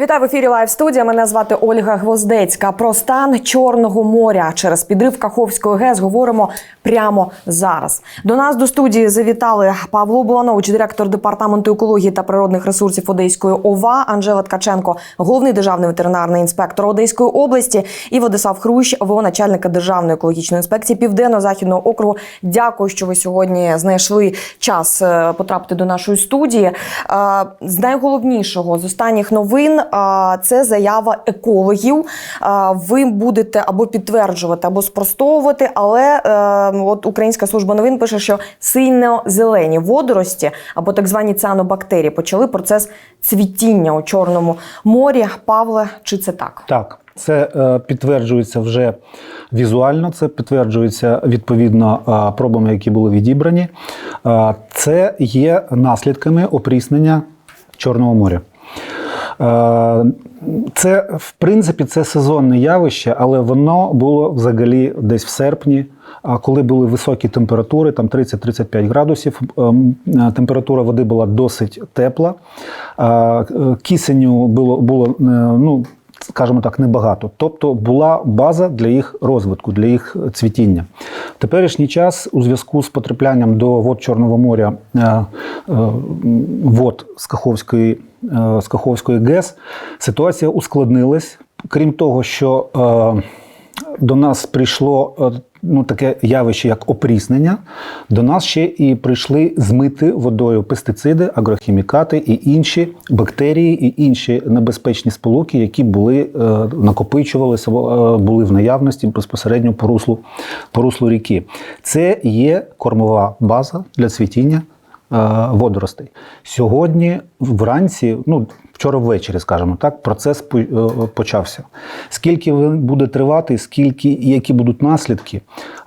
Вітаю в ефірі Лайв студія. Мене звати Ольга Гвоздецька. Про стан Чорного моря через підрив Каховської ГЕС говоримо прямо зараз. До нас до студії завітали Павло Буланович, директор департаменту екології та природних ресурсів Одеської ОВА, Анжела Ткаченко, головний державний ветеринарний інспектор Одеської області, і Владислав Хрущ, ВО начальника державної екологічної інспекції Південно-Західного округу. Дякую, що ви сьогодні знайшли час е, потрапити до нашої студії. Е, З найголовнішого з останніх новин це заява екологів. Ви будете або підтверджувати, або спростовувати, але е, от Українська служба новин пише, що сильно-зелені водорості або так звані цианобактерії почали процес цвітіння у Чорному морі. Павле, чи це так? Так, це е, підтверджується вже візуально, це підтверджується відповідно е, пробами, які були відібрані. Це є наслідками опріснення Чорного моря. Е, Це, в принципі, це сезонне явище, але воно було взагалі десь в серпні, коли були високі температури, там 30-35 градусів, ем, е, температура води була досить тепла. Е, Кисеню було, було ну, скажімо так, небагато. Тобто була база для їх розвитку, для їх цвітіння. В теперішній час у зв'язку з потраплянням до вод Чорного моря вод з Каховської, з Каховської ГЕС ситуація ускладнилась. Крім того, що е, до нас прийшло е, ну, таке явище, як опріснення. До нас ще і прийшли змити водою пестициди, агрохімікати і інші бактерії, і інші небезпечні сполуки, які були е, накопичувалися, е, були в наявності безпосередньо по руслу, по руслу ріки. Це є кормова база для цвітіння е, водоростей. Сьогодні вранці, ну вчора ввечері, скажімо так, процес е, почався. Скільки він буде тривати, скільки і які будуть наслідки,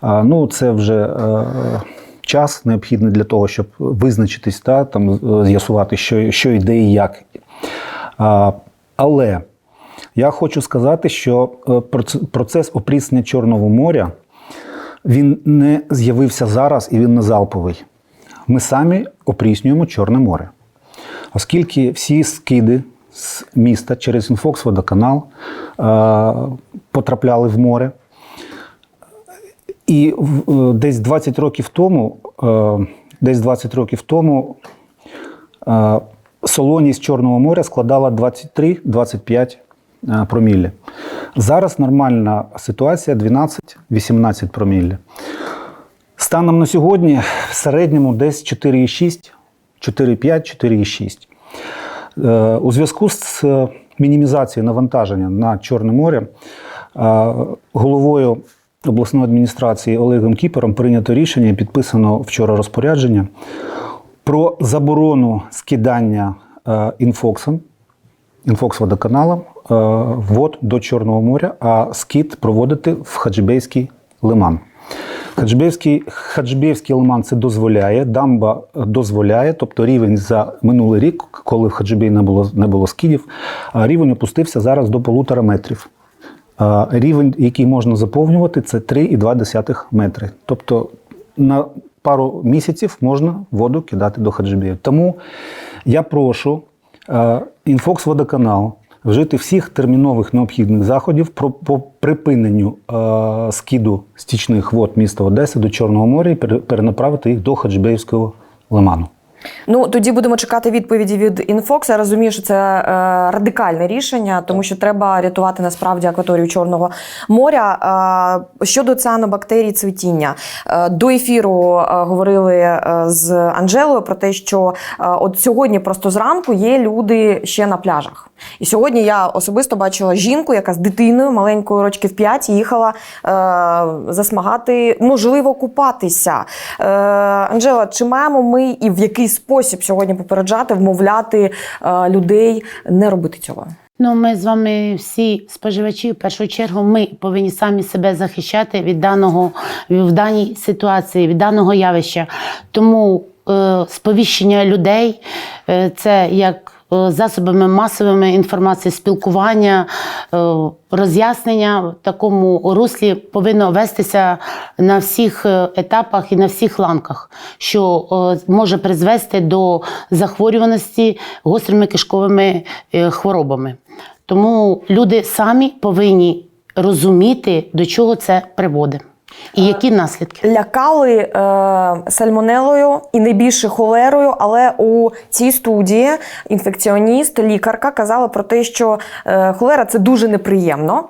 ну це вже. е, Час необхідний для того, щоб визначитись та там е, з'ясувати, що, що йде і як. А, але я хочу сказати, що е, процес опріснення Чорного моря він не з'явився зараз і він не залповий. Ми самі опріснюємо Чорне море. Оскільки всі скиди з міста через Інфокс водоканал е, потрапляли в море. І е, десь 20 років тому, е, десь 20 років тому солоність Чорного моря складала 23-25 е, промілі. Зараз нормальна ситуація 12-18 промілі. Станом на сьогодні в середньому десь 4,6, 4,5, 4,6. Е, У зв'язку з е, мінімізацією навантаження на Чорне море е, головою обласної адміністрації Олегом Кіпером прийнято рішення підписано вчора розпорядження про заборону скидання е, інфоксом, інфокс-водоканалом вод до Чорного моря, а скид проводити в Хаджибейський лиман. Хаджибейський, Хаджибейський лиман це дозволяє, дамба дозволяє, тобто рівень за минулий рік, коли в Хаджибей не було, не було скидів, рівень опустився зараз до полутора метрів. Рівень, який можна заповнювати, це 3,2 метри. Тобто на пару місяців можна воду кидати до Хаджибею. Тому я прошу е, Інфокс водоканал вжити всіх термінових необхідних заходів про, по припиненню е, скиду стічних вод міста Одеси до Чорного моря і пере- перенаправити їх до Хаджибеївського лиману. Ну тоді будемо чекати відповіді від Інфокс. Я розумію, що це е, радикальне рішення, тому що треба рятувати насправді акваторію Чорного моря. Е, щодо цианобактерій цвітіння, е, до ефіру е, говорили е, з Анжелою про те, що е, от сьогодні просто зранку є люди ще на пляжах. І сьогодні я особисто бачила жінку, яка з дитиною маленькою рочків 5 їхала е, засмагати, можливо, купатися. Е, Анжела, чи маємо ми і в який спосіб сьогодні попереджати, вмовляти е, людей не робити цього? Ну, ми з вами всі споживачі, в першу чергу, ми повинні самі себе захищати від даного в даній ситуації, від даного явища. Тому е, сповіщення людей е, це як засобами масовими інформації, спілкування, е, роз'яснення в такому руслі повинно вестися на всіх е, етапах і на всіх ланках, що е, може призвести до захворюваності гострими кишковими е, хворобами. Тому люди самі повинні розуміти, до чого це приводить і які наслідки. Лякали е, сальмонелою і найбільше холерою, але у цій студії інфекціоніст, лікарка казала про те, що е, холера це дуже неприємно,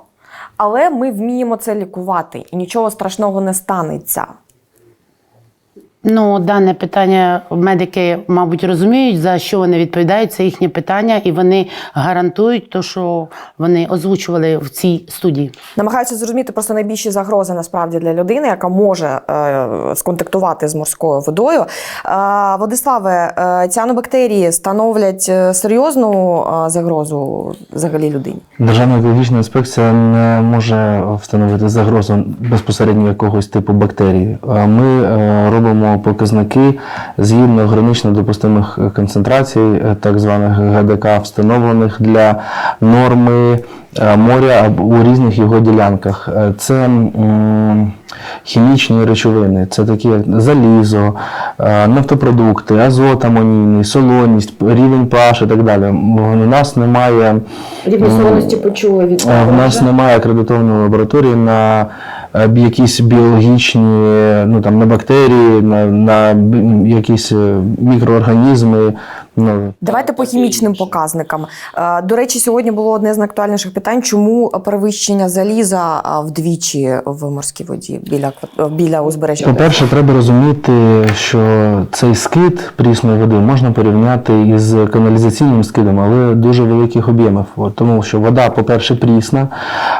але ми вміємо це лікувати і нічого страшного не станеться. Ну, дане питання медики, мабуть, розуміють, за що вони відповідають. Це їхнє питання, і вони гарантують те, що вони озвучували в цій студії. Намагаються зрозуміти просто найбільші загрози насправді для людини, яка може е, сконтактувати з морською водою. Е, Владиславе, е, ціанобактерії становлять е, серйозну е, загрозу взагалі людині. Державна екологічна інспекція не може встановити загрозу безпосередньо якогось типу бактерії. Ми е, робимо показники згідно гранично допустимих концентрацій, е, так званих ГДК, встановлених для норми. е, моря або у різних його ділянках. Е, Це хімічні речовини, це такі як залізо, е, нафтопродукти, азот амонійний, солоність, рівень pH і так далі. У нас немає Рівні М, солоності почули від Е, В нас немає акредитованої лабораторії на е, якісь біологічні, ну там на бактерії, на, на якісь е, мікроорганізми. Ну, Давайте по хімічним показникам. Е, До речі, сьогодні було одне з найактуальніших питань, чому перевищення заліза вдвічі в морській воді біля е, біля узбережжя. По-перше, треба розуміти, що цей скид прісної води можна порівняти із каналізаційним скидом, але дуже великих об'ємів. Тому що вода, по-перше, прісна,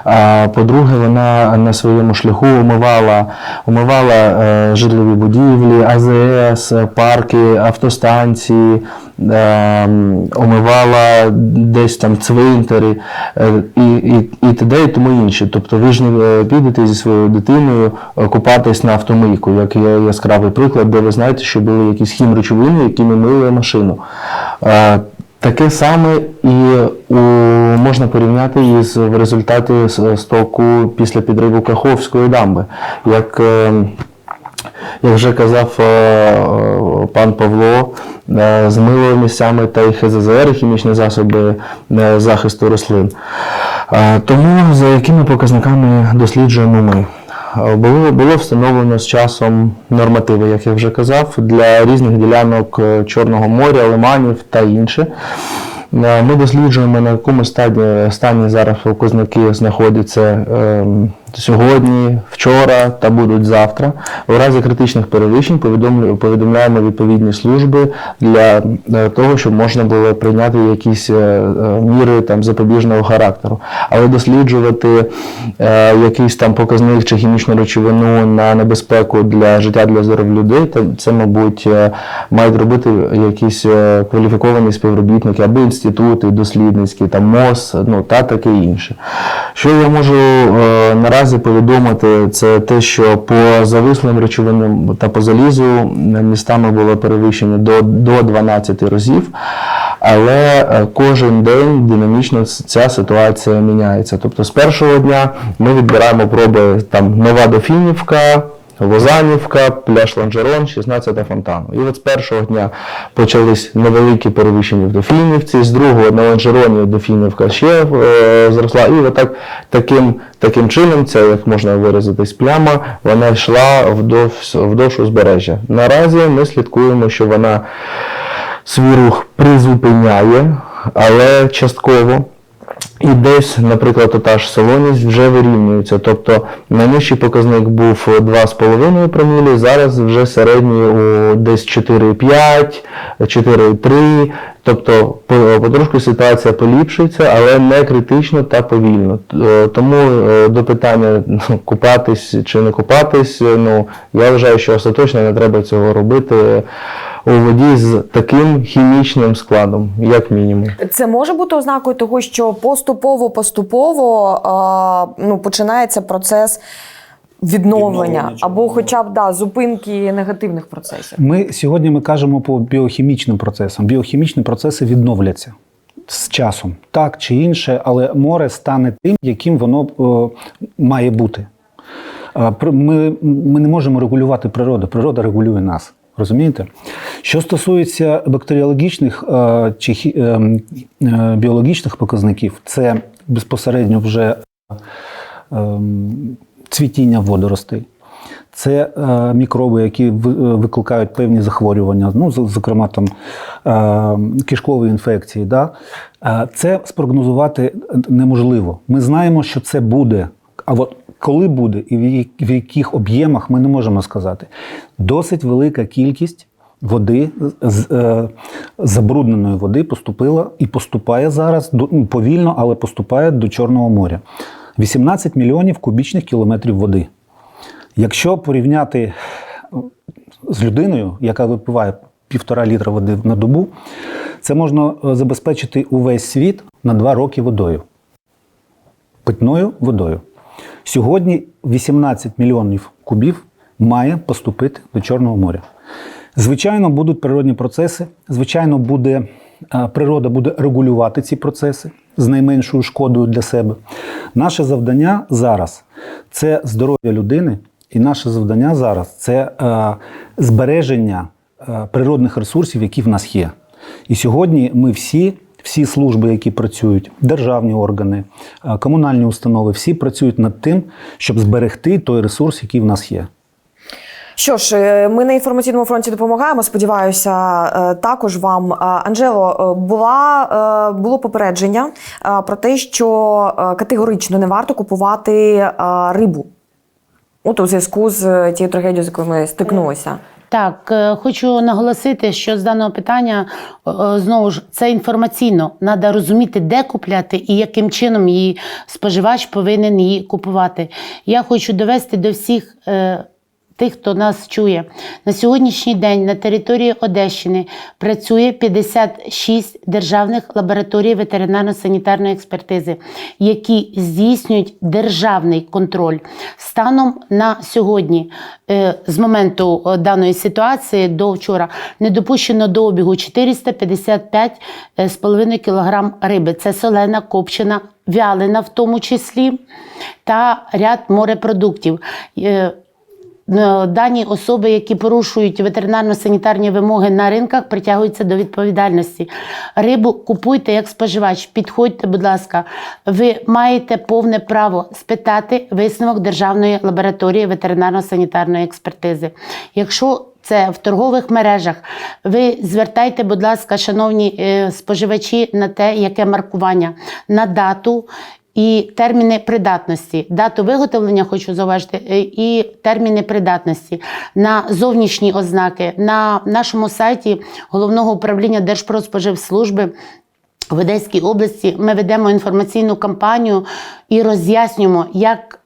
а по-друге, вона на своєму шляху омивала, омивала е, житлові будівлі, АЗС, парки, автостанції. Е, Омивала десь там цвинтарі е, і, і, і т.д. і тому інше. Тобто ви ж не е, підете зі своєю дитиною е, купатись на автомийку, як є яскравий приклад, де ви знаєте, що були якісь хімречовини, не мили машину. Таке саме і у, можна порівняти із в результаті стоку після підриву Каховської дамби. Як е, як вже казав е, е, пан Павло, е, змило місцями та й ХЗЗР, хімічні засоби захисту рослин. Тому за якими показниками досліджуємо ми? Було, було встановлено з часом нормативи, як я вже казав, для різних ділянок Чорного моря, лиманів та інше. Ми досліджуємо, на якому стадії, стані зараз показники знаходяться ем, сьогодні, вчора та будуть завтра. У разі критичних перевищень повідомляємо відповідні служби для е, того, щоб можна було прийняти якісь е, е, міри там, запобіжного характеру. Але досліджувати якийсь там показник чи хімічну речовину на небезпеку для життя для здоров'я людей, це, мабуть, мають робити якісь кваліфіковані співробітники або інститути дослідницькі, там МОЗ, ну та таке інше. Що я можу е, наразі повідомити, це те, що по завислим речовинам та по залізу містами було перевищено до, до 12 разів. Але е, кожен день динамічно ця ситуація міняється. Тобто з першого дня ми відбираємо проби там Нова Дофінівка, Лозанівка, пляж Ланжерон, 16 фонтану. І от з першого дня почались невеликі перевищення в Дофінівці, з другого на Ланжероні Дофінівка ще е, зросла. І отак таким, таким чином, це як можна виразитись пляма, вона йшла вдовж, вдовж узбережжя. Наразі ми слідкуємо, що вона свій рух призупиняє, але частково. І десь, наприклад, та ж солоність вже вирівнюється. Тобто найнижчий показник був 2,5 промілі, зараз вже середній у десь 4,5, 4,3. Тобто потрошку ситуація поліпшується, але не критично та повільно. Е, Тому е, до питання ну, купатись чи не купатись, ну я вважаю, що остаточно не треба цього робити у воді з таким хімічним складом, як мінімум. Це може бути ознакою того, що поступово поступово е, ну, починається процес. Відновлення Відновлення або, хоча б да, зупинки негативних процесів. Ми сьогодні ми кажемо по біохімічним процесам. Біохімічні процеси відновляться. з часом, так чи інше, але море стане тим, яким воно е, має бути. Ми, ми не можемо регулювати природу, природа регулює нас. Розумієте? Що стосується бактеріологічних е, чи е, е, біологічних показників, це безпосередньо вже цвітіння водоростей. Це е, мікроби, які викликають певні захворювання, ну, зокрема там кишкові інфекції. Да? Це спрогнозувати неможливо. Ми знаємо, що це буде. А от коли буде і в яких об'ємах ми не можемо сказати. Досить велика кількість води е, забрудненої води поступила і поступає зараз ну, повільно, але поступає до Чорного моря. 18 мільйонів кубічних кілометрів води. Якщо порівняти з людиною, яка випиває півтора літра води на добу, це можна е, забезпечити увесь світ на два роки водою. Питною водою. Сьогодні 18 мільйонів кубів має поступити до Чорного моря. Звичайно, будуть природні процеси. Звичайно, буде, е, природа буде регулювати ці процеси з найменшою шкодою для себе. Наше завдання зараз це здоров'я людини, і наше завдання зараз це е, збереження е, природних ресурсів, які в нас є. І сьогодні ми всі, всі служби, які працюють, державні органи, е, комунальні установи, всі працюють над тим, щоб зберегти той ресурс, який в нас є. Що ж, е, ми на інформаційному фронті допомагаємо. Сподіваюся, е, також вам. Анжело, була було попередження про те, що категорично не варто купувати рибу. От у зв'язку з тією трагедією, з якою ми стикнулися. Так, е, хочу наголосити, що з даного питання е, е, знову ж це інформаційно. Треба розуміти, де купляти і яким чином її споживач повинен її купувати. Я хочу довести до всіх. Е, Тих, хто нас чує, на сьогоднішній день на території Одещини працює 56 державних лабораторій ветеринарно-санітарної експертизи, які здійснюють державний контроль. Станом на сьогодні, е, з моменту е, даної ситуації до вчора, не допущено до обігу 455,5 кг риби. Це солена, копчена, вялена в тому числі, та ряд морепродуктів. Е, Дані особи, які порушують ветеринарно-санітарні вимоги на ринках, притягуються до відповідальності. Рибу купуйте як споживач. Підходьте, будь ласка. Ви маєте повне право спитати висновок Державної лабораторії ветеринарно-санітарної експертизи. Якщо це в торгових мережах. Ви звертайте, будь ласка, шановні е, споживачі, на те, яке маркування, на дату і терміни придатності. Дату виготовлення хочу зауважити, е, і терміни придатності на зовнішні ознаки на нашому сайті головного управління Держпродспоживслужби. В Одеській області ми ведемо інформаційну кампанію і роз'яснюємо, як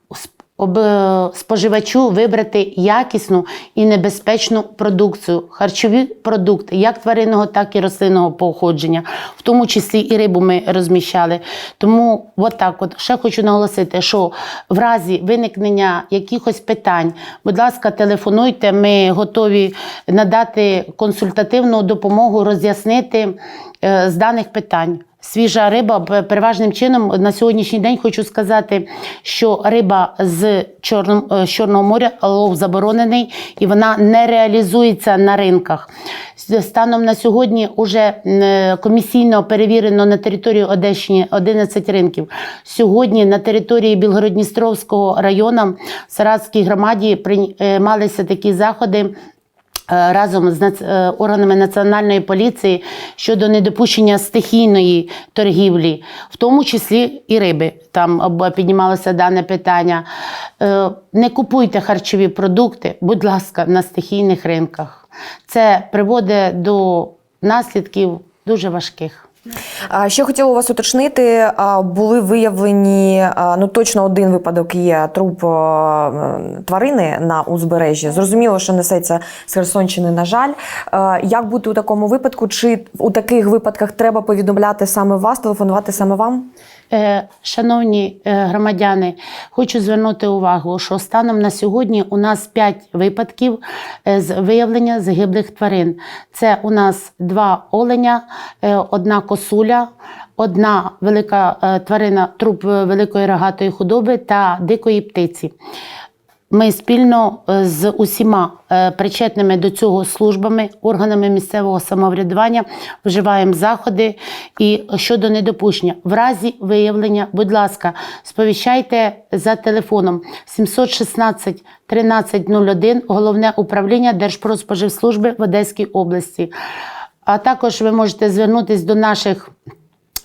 об- е, споживачу вибрати якісну і небезпечну продукцію, харчові продукти, як тваринного, так і рослинного походження, в тому числі і рибу ми розміщали. Тому от так от ще хочу наголосити, що в разі виникнення якихось питань, будь ласка, телефонуйте, ми готові надати консультативну допомогу, роз'яснити е, з даних питань. Свіжа риба переважним чином на сьогоднішній день хочу сказати, що риба е, з Чорного моря лов заборонений і вона не реалізується на ринках. Станом на сьогодні вже комісійно перевірено на території Одещини 11 ринків. Сьогодні на території Білгородністровського району Саратській громаді приймалися такі заходи. Е, Разом з е, органами національної поліції щодо недопущення стихійної торгівлі, в тому числі і риби. Там піднімалося дане питання. Е, Не купуйте харчові продукти, будь ласка, на стихійних ринках. Це приводить до наслідків дуже важких. Ще хотіла у вас уточнити, були виявлені ну точно один випадок є труп тварини на узбережжі. Зрозуміло, що несеться з Херсонщини. На жаль, як бути у такому випадку? Чи у таких випадках треба повідомляти саме вас, телефонувати саме вам? Е, Шановні е, громадяни, хочу звернути увагу, що станом на сьогодні у нас 5 випадків е, з виявлення загиблих тварин. Це у нас два оленя, одна косуля. одна велика тварина, труп великої рогатої худоби та дикої птиці. Ми спільно е, з усіма е, причетними до цього службами, органами місцевого самоврядування вживаємо заходи. І щодо недопущення, в разі виявлення, будь ласка, сповіщайте за телефоном 716 1301, головне управління Держпродспоживслужби в Одеській області. А також ви можете звернутися до наших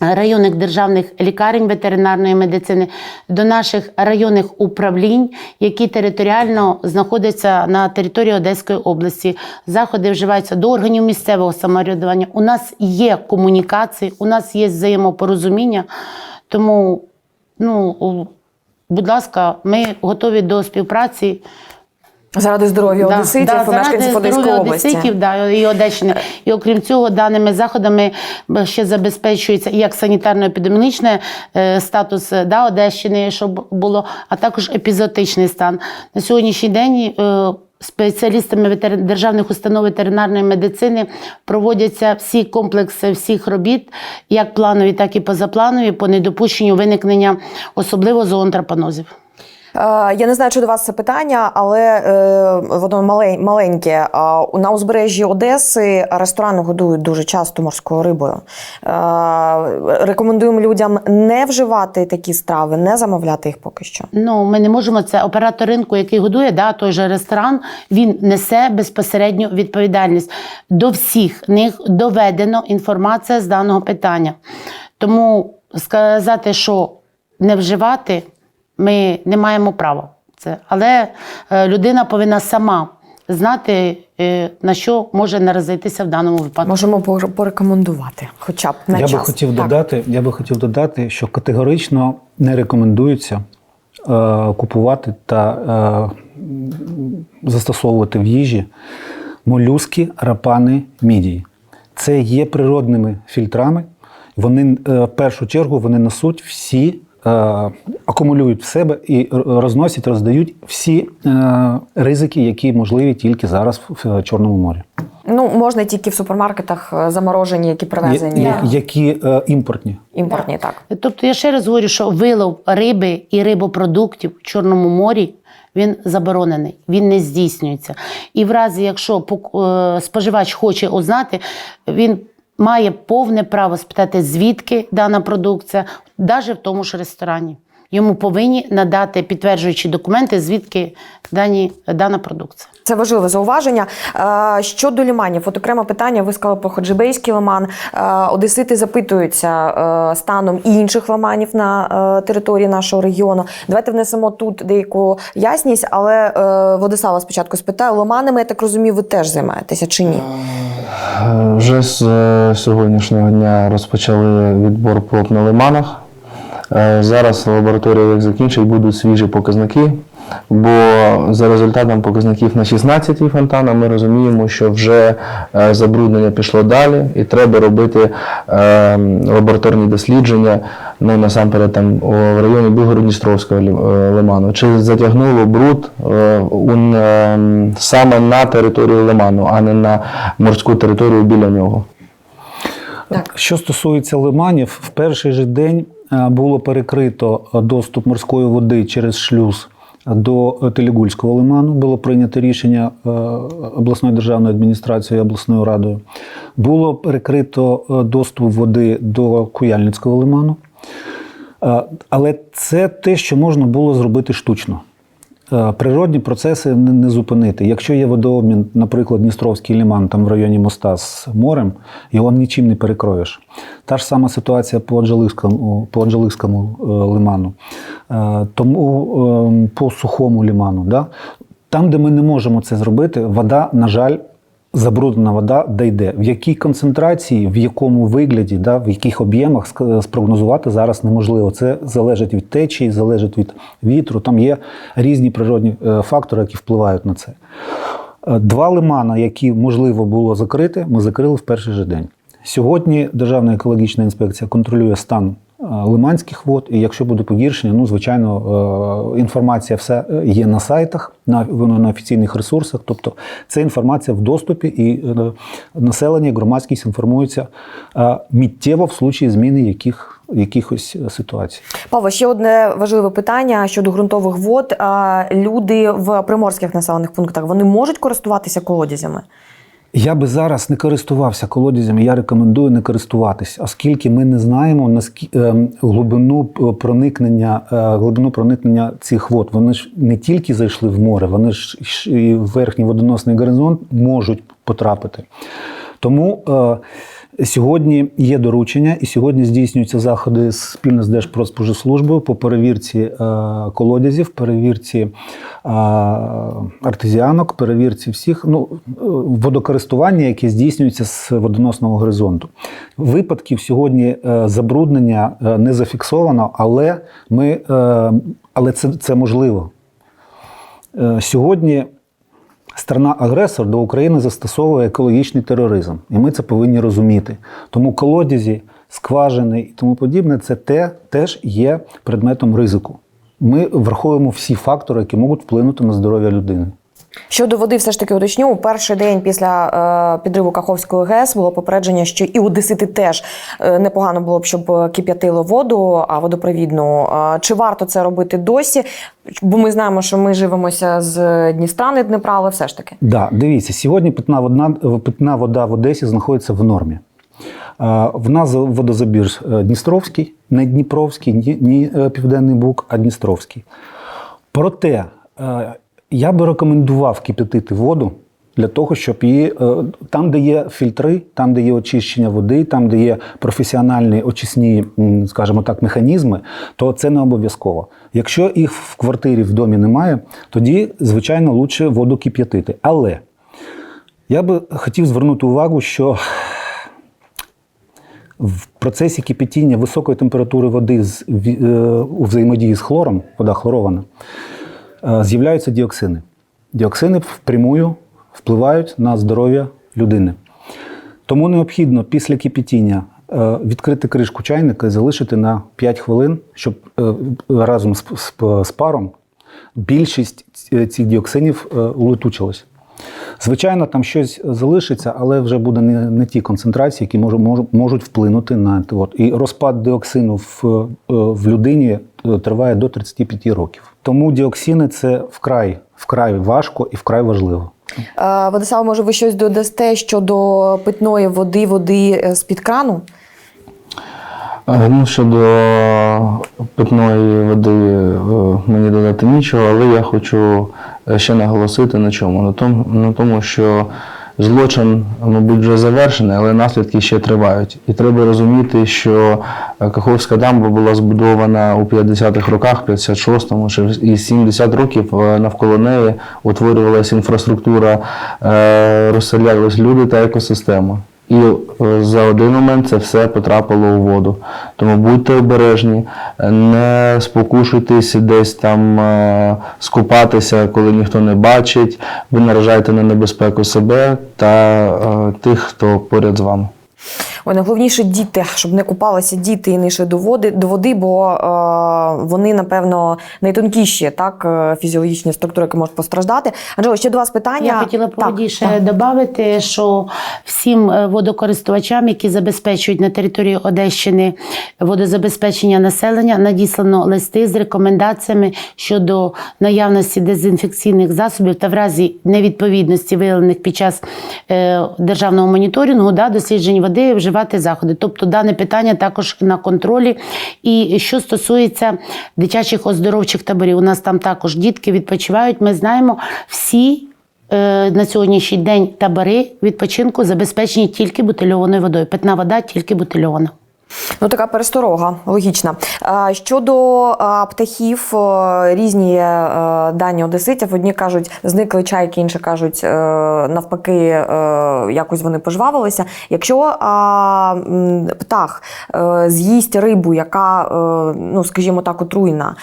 районних державних лікарень ветеринарної медицини, до наших районних управлінь, які територіально знаходяться на території Одеської області. Заходи вживаються до органів місцевого самоврядування. У нас є комунікації, у нас є взаємопорозуміння. Тому, ну, будь ласка, ми готові до співпраці. Заради здоров'я Да, одеситів да, і мешканців Одеської області. Одеситів, да, і Одещини. І окрім цього, даними заходами ще забезпечується як санітарно-епідемічний е, статус е, да, Одещини, щоб було, а також епізотичний стан. На сьогоднішній день. е, Спеціалістами державних установ ветеринарної медицини проводяться всі комплекси всіх робіт, як планові, так і позапланові, по недопущенню виникнення особливо зоонтрапанозів. Е, Я не знаю, чи до вас це питання, але е, воно маленьке. На узбережжі Одеси ресторани годують дуже часто морською рибою. Е, Рекомендуємо людям не вживати такі страви, не замовляти їх поки що. Ну, ми не можемо це оператор ринку, який годує, да, той же ресторан, він несе безпосередню відповідальність. До всіх них доведено інформація з даного питання. Тому сказати, що не вживати, ми не маємо права. Це. Але е, людина повинна сама знати, е, на що може наразитися в даному випадку. Можемо порекомендувати, хоча б на я час. би хотів Так. додати, я би хотів додати, що категорично не рекомендується е, купувати та е, застосовувати в їжі молюски, рапани, мідії. Це є природними фільтрами. Вони е, в першу чергу вони несуть всі. Е, Акумулюють в себе і розносять, роздають всі е, ризики, які можливі тільки зараз в Чорному морі, Ну, можна тільки в супермаркетах е, заморожені, які привезені Я- які е, імпортні. імпортні, так. Тобто я ще раз говорю, що вилов риби і рибопродуктів в Чорному морі він заборонений, він не здійснюється. І в разі, якщо споживач хоче узнати, він має повне право спитати, звідки дана продукція, навіть в тому ж ресторані. Йому повинні надати підтверджуючі документи, звідки дані, дана продукція. Це важливе зауваження. Е, Щодо ліманів, от окреме питання, ви сказали про Ходжибейський лиман. Е, Одесити запитуються е, станом інших лиманів на території нашого регіону. Давайте внесемо тут деяку ясність, але Владислава спочатку спитаю, лиманами, я так розумію, ви теж займаєтеся чи ні? Вже з сьогоднішнього дня розпочали відбор проб на лиманах. Е, Зараз лабораторія як закінчить, будуть свіжі показники. Бо за результатом показників на 16-й фонтанах ми розуміємо, що вже е, забруднення пішло далі, і треба робити е, лабораторні дослідження, ну насамперед там в районі Білгород-Дністровського е, лиману. Чи затягнуло бруд саме на територію лиману, а не на морську територію біля нього. Що стосується лиманів, в перший же день було перекрито е, доступ морської води через шлюз до е, Телігульського лиману. Було прийнято рішення обласної обласною державною адміністрацією і обласною радою. Було перекрито е, доступ води до Куяльницького лиману. Е, Але це те, що можна було зробити штучно. Е, Природні процеси не, зупинити. Якщо є водообмін, наприклад, Дністровський ліман там в районі моста з морем, його нічим не перекроєш. Та ж сама ситуація по Анджеликському, по Анджеликському е, лиману, Е, тому е, по сухому ліману. Да? Там, де ми не можемо це зробити, вода, на жаль, забруднена вода де йде. В якій концентрації, в якому вигляді, да, в яких об'ємах спрогнозувати зараз неможливо. Це залежить від течії, залежить від вітру. Там є різні природні е, фактори, які впливають на це. Е, Два лимана, які можливо було закрити, ми закрили в перший же день. Сьогодні Державна екологічна інспекція контролює стан лиманських вод. І якщо буде погіршення, ну звичайно, е, інформація все є на сайтах, на воно на офіційних ресурсах. Тобто це інформація в доступі, і е, населення, громадськість інформується е, миттєво в случаї зміни яких, якихось е, ситуацій. Павло, ще одне важливе питання щодо ґрунтових вод. Люди в приморських населених пунктах вони можуть користуватися колодязями? Я би зараз не користувався колодязями, я рекомендую не користуватися, оскільки ми не знаємо наскільки глибину проникнення, е, глибину проникнення цих вод. Вони ж не тільки зайшли в море, вони ж і в верхній водоносний горизонт можуть потрапити. Тому е, сьогодні є доручення, і сьогодні здійснюються заходи спільно з Держпродспоживслужбою по перевірці е, колодязів, перевірці е, артезіанок, перевірці всіх ну, е, водокористування, яке здійснюється з водоносного горизонту. Випадків сьогодні забруднення не зафіксовано, але, ми, але це, це можливо. Сьогодні страна-агресор до України застосовує екологічний тероризм, і ми це повинні розуміти. Тому колодязі, скважини і тому подібне це те, теж є предметом ризику. Ми враховуємо всі фактори, які можуть вплинути на здоров'я людини. Щодо води, все ж таки уточню, у перший день після е, підриву Каховської ГЕС було попередження, що і одесити теж е, непогано було б, щоб кип'ятили воду, а водопровідну. Е, чи варто це робити досі? Бо ми знаємо, що ми живемося з Дністра, не Дніпра, але все ж таки. Да, дивіться, сьогодні питна вода, питна вода в Одесі знаходиться в нормі. Е, В нас водозабір е, Дністровський, не Дніпровський, ні, ні е, Південний Буг, а Дністровський. Проте е, я би рекомендував кип'ятити воду для того, щоб її е, там, де є фільтри, там, де є очищення води, там, де є професіональні очисні, скажімо так, механізми, то це не обов'язково. Якщо їх в квартирі в домі немає, тоді, звичайно, лучше воду кип'ятити. Але я би хотів звернути увагу, що в процесі кипятіння високої температури води з, е, у взаємодії з хлором, вода хлорована, з'являються діоксини. Діоксини впрямую впливають на здоров'я людини. Тому необхідно після кипятіння е, відкрити кришку чайника і залишити на 5 хвилин, щоб е, разом з, паром більшість цих діоксинів е, улетучилась. Звичайно, там щось залишиться, але вже буде не, не ті концентрації, які можу- можу- можуть вплинути на. От. І розпад діоксину в, е, в людині е, триває до 35 років. Тому діоксини це вкрай, вкрай важко і вкрай важливо. Владислав, може, ви щось додасте щодо питної води, води е, з-під крану? Ну, щодо питної води е, мені додати нічого, але я хочу е, ще наголосити на чому? На тому, на тому що злочин, мабуть, вже завершений, але наслідки ще тривають. І треба розуміти, що е, Каховська дамба була збудована у 50-х роках, 56-му, ще і 70 років навколо неї утворювалася інфраструктура, розселялись люди та екосистема. І е, за один момент це все потрапило у воду. Тому будьте обережні, е, не спокушуйтесь десь там е, скупатися, коли ніхто не бачить. Ви наражаєте на небезпеку себе та тих, хто поряд з вами. Ой, найголовніше діти, щоб не купалися діти і не йшли до води, до води, бо е, вони, напевно, найтонкіші, так, е, фізіологічні структури, які можуть постраждати. Анжело, ще до вас питання. Я хотіла по Так, воді ще так. додати, що всім е, водокористувачам, які забезпечують на території Одещини водозабезпечення населення, надіслано листи з рекомендаціями щодо наявності дезінфекційних засобів та в разі невідповідності, виявлених під час е, державного моніторингу, да, досліджень води, вживати заходи. Тобто дане питання також на контролі. І що стосується дитячих оздоровчих таборів, у нас там також дітки відпочивають. Ми знаємо всі. е, На сьогоднішній день табори відпочинку забезпечені тільки бутильованою водою. Питна вода тільки бутильована. Ну, така пересторога, логічна. Щодо птахів, різні е, дані одеситів. Одні кажуть, зникли чайки, інші кажуть, е, навпаки, е, якось вони пожвавилися. Якщо птах з'їсть рибу, яка, ну, скажімо так, отруйна,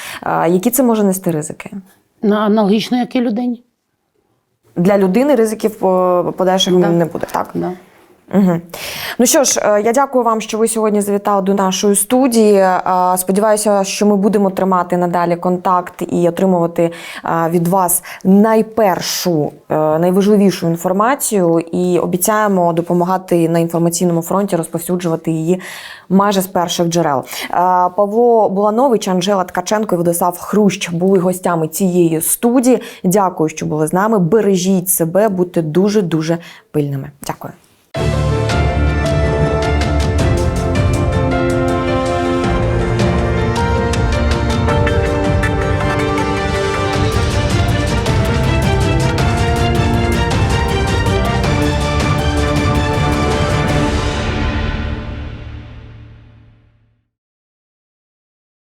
які це може нести ризики? Ну, Аналогічно, як і людині. Для людини ризиків подальших Да. не буде, так? Да. Угу. Ну що ж, е, я дякую вам, що ви сьогодні завітали до нашої студії. Е, Сподіваюся, що ми будемо тримати надалі контакт і отримувати е, від вас найпершу, найважливішу інформацію. І обіцяємо допомагати на інформаційному фронті розповсюджувати її майже з перших джерел. Павло Буланович, Анжела Ткаченко і Владислав Хрущ були гостями цієї студії. Дякую, що були з нами. Бережіть себе, будьте дуже дуже пильними. Дякую.